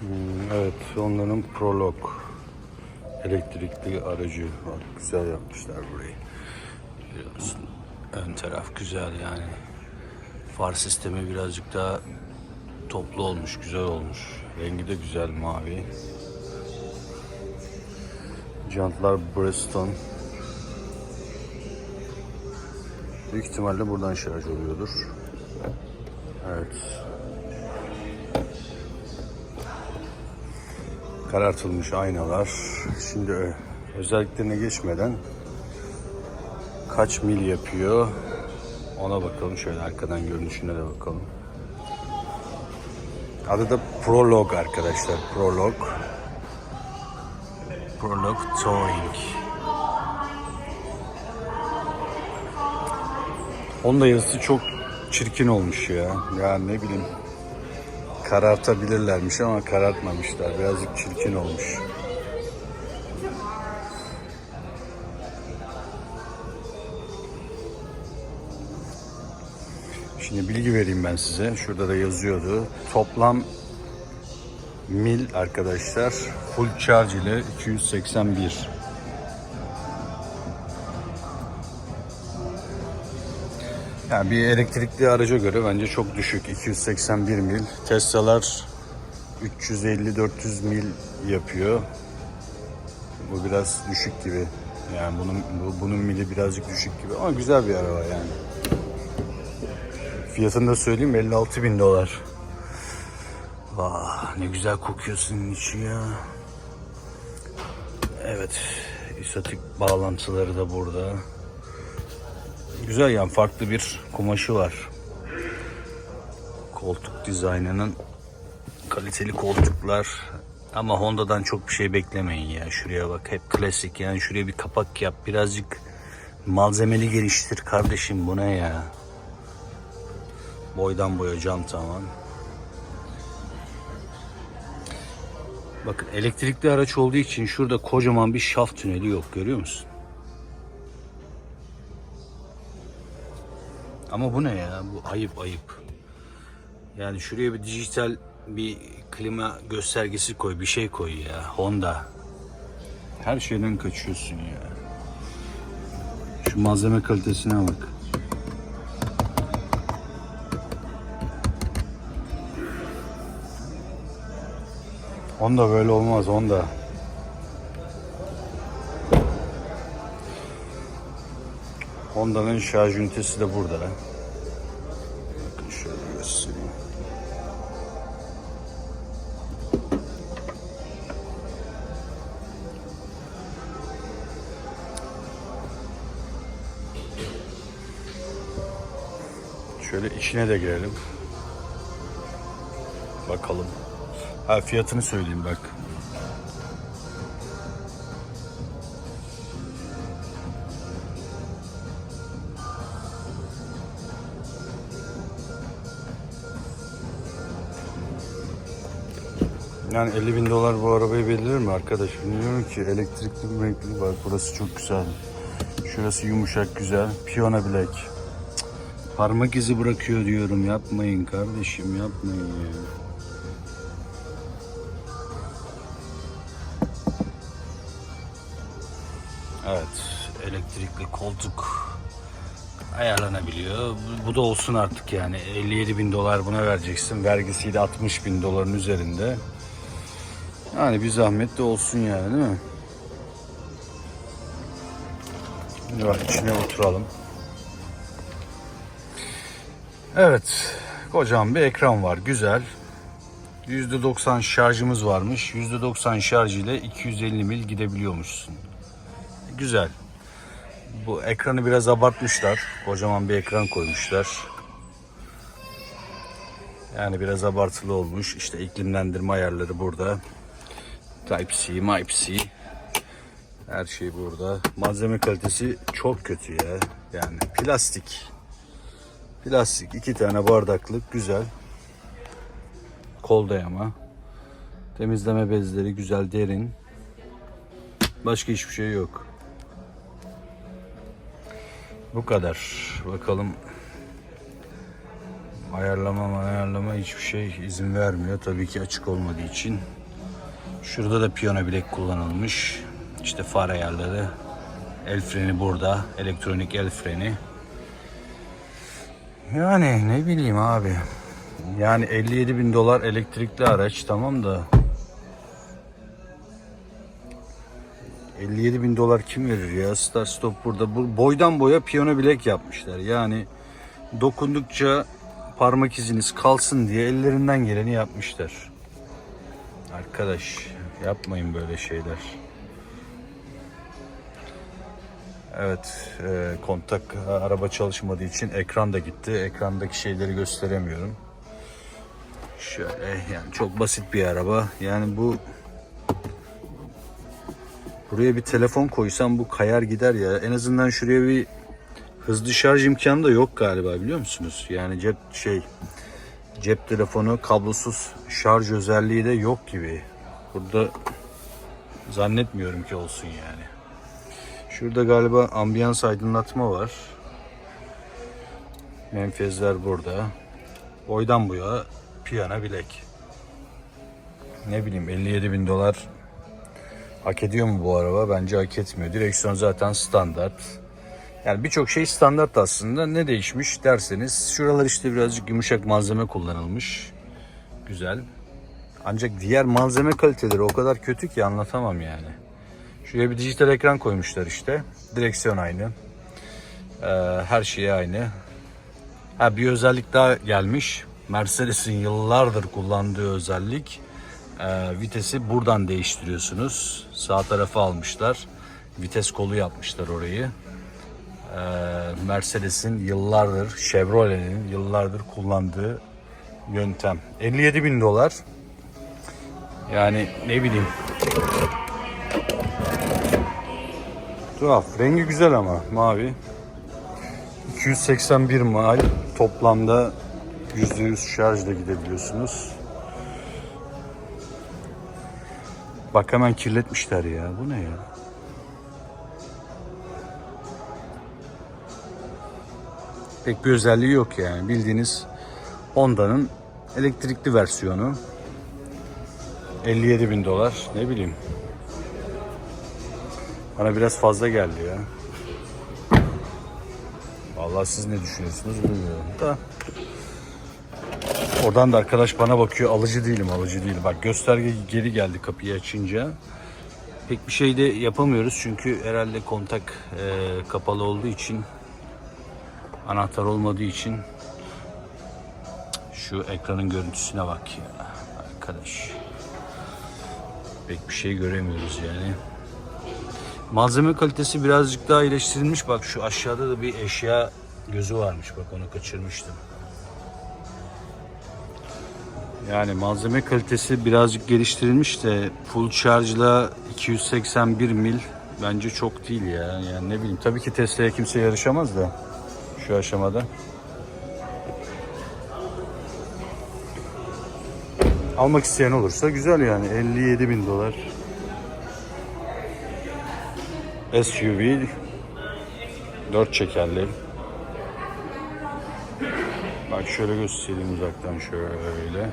Hmm, evet, onların prolog elektrikli aracı. Güzel yapmışlar burayı. Biliyorsun, ön taraf güzel yani. Far sistemi birazcık daha toplu olmuş, güzel olmuş. Rengi de güzel mavi. Jantlar Bridgestone. Büyük ihtimalle buradan şarj oluyordur. Evet. Karartılmış aynalar. Şimdi ö- özelliklerine geçmeden kaç mil yapıyor ona bakalım. Şöyle arkadan görünüşüne de bakalım. Adı da Prolog arkadaşlar. Prolog. Prolog Touring. Honda yazısı çok çirkin olmuş ya. Yani ne bileyim karartabilirlermiş ama karartmamışlar. Birazcık çirkin olmuş. Şimdi bilgi vereyim ben size. Şurada da yazıyordu. Toplam mil arkadaşlar full charge ile 281. Yani bir elektrikli araca göre bence çok düşük. 281 mil. Tesla'lar 350-400 mil yapıyor. Bu biraz düşük gibi. Yani bunun bu, bunun mili birazcık düşük gibi ama güzel bir araba yani. Fiyatını da söyleyeyim 56 bin dolar. Vah ne güzel kokuyorsun içi ya. Evet. istatik bağlantıları da burada. Güzel yani farklı bir kumaşı var. Koltuk dizaynının kaliteli koltuklar. Ama Honda'dan çok bir şey beklemeyin ya. Şuraya bak hep klasik yani şuraya bir kapak yap. Birazcık malzemeli geliştir kardeşim bu ne ya. Boydan boya cam tamam. Bakın elektrikli araç olduğu için şurada kocaman bir şaft tüneli yok görüyor musun? Ama bu ne ya? Bu ayıp ayıp. Yani şuraya bir dijital bir klima göstergesi koy, bir şey koy ya. Honda. Her şeyden kaçıyorsun ya. Şu malzeme kalitesine bak. Honda böyle olmaz Honda. Honda'nın şarj ünitesi de burada. Bakın şöyle göstereyim. Şöyle içine de girelim. Bakalım. Ha fiyatını söyleyeyim bak. Yani 50 bin dolar bu arabayı belirler mi arkadaş? Bilmiyorum ki elektrikli bir var. Burası çok güzel. Şurası yumuşak güzel. Piyona bilek. Parmak izi bırakıyor diyorum. Yapmayın kardeşim yapmayın ya. Evet, elektrikli koltuk ayarlanabiliyor. Bu da olsun artık yani. 57 bin dolar buna vereceksin. Vergisiyle 60 bin doların üzerinde. Yani bir zahmet de olsun yani değil mi? Şimdi bak içine oturalım. Evet, kocaman bir ekran var. Güzel. %90 şarjımız varmış. %90 şarj ile 250 mil gidebiliyormuşsun. Güzel. Bu ekranı biraz abartmışlar. Kocaman bir ekran koymuşlar. Yani biraz abartılı olmuş. İşte iklimlendirme ayarları burada. Type-C, Mype-C. Her şey burada. Malzeme kalitesi çok kötü ya. Yani plastik. Plastik. iki tane bardaklık. Güzel. Kol dayama. Temizleme bezleri güzel, derin. Başka hiçbir şey yok. Bu kadar. Bakalım Ayarlama ayarlama hiçbir şey izin vermiyor. Tabii ki açık olmadığı için. Şurada da piyano bilek kullanılmış. İşte far ayarları. El freni burada. Elektronik el freni. Yani ne bileyim abi. Yani 57 bin dolar elektrikli araç tamam da 57 bin dolar kim verir ya? Start stop burada. Bu boydan boya piyano bilek yapmışlar. Yani dokundukça parmak iziniz kalsın diye ellerinden geleni yapmışlar. Arkadaş yapmayın böyle şeyler. Evet, e, kontak e, araba çalışmadığı için ekran da gitti. Ekrandaki şeyleri gösteremiyorum. Şöyle yani çok basit bir araba. Yani bu buraya bir telefon koysam bu kayar gider ya. En azından şuraya bir hızlı şarj imkanı da yok galiba biliyor musunuz? Yani cep şey cep telefonu kablosuz şarj özelliği de yok gibi. Burada zannetmiyorum ki olsun yani. Şurada galiba ambiyans aydınlatma var. Menfezler burada. Boydan boya piyano bilek. Ne bileyim 57 bin dolar hak ediyor mu bu araba? Bence hak etmiyor. Direksiyon zaten standart. Yani birçok şey standart aslında. Ne değişmiş derseniz şuralar işte birazcık yumuşak malzeme kullanılmış. Güzel. Ancak diğer malzeme kaliteleri o kadar kötü ki anlatamam yani. Şuraya bir dijital ekran koymuşlar işte. Direksiyon aynı. Ee, her şey aynı. Ha bir özellik daha gelmiş. Mercedes'in yıllardır kullandığı özellik. Ee, vitesi buradan değiştiriyorsunuz. Sağ tarafa almışlar. Vites kolu yapmışlar orayı. Ee, Mercedes'in yıllardır, Chevrolet'in yıllardır kullandığı yöntem. 57 bin dolar. Yani ne bileyim. Tuhaf. Rengi güzel ama mavi. 281 mil toplamda %100 şarjla gidebiliyorsunuz. Bak hemen kirletmişler ya. Bu ne ya? Pek bir özelliği yok yani. Bildiğiniz Honda'nın elektrikli versiyonu. 57 bin dolar. Ne bileyim. Bana biraz fazla geldi ya. Vallahi siz ne düşünüyorsunuz bilmiyorum da. Oradan da arkadaş bana bakıyor. Alıcı değilim, alıcı değilim. Bak gösterge geri geldi kapıyı açınca. Pek bir şey de yapamıyoruz çünkü herhalde kontak e, kapalı olduğu için anahtar olmadığı için şu ekranın görüntüsüne bak ya arkadaş. Pek bir şey göremiyoruz yani. Malzeme kalitesi birazcık daha iyileştirilmiş. Bak şu aşağıda da bir eşya gözü varmış. Bak onu kaçırmıştım. Yani malzeme kalitesi birazcık geliştirilmiş de full şarjla 281 mil bence çok değil ya. Yani ne bileyim tabii ki Tesla'ya kimse yarışamaz da şu aşamada. Almak isteyen olursa güzel yani 57 bin dolar. SUV 4 çekerli. Bak şöyle göstereyim uzaktan şöyle.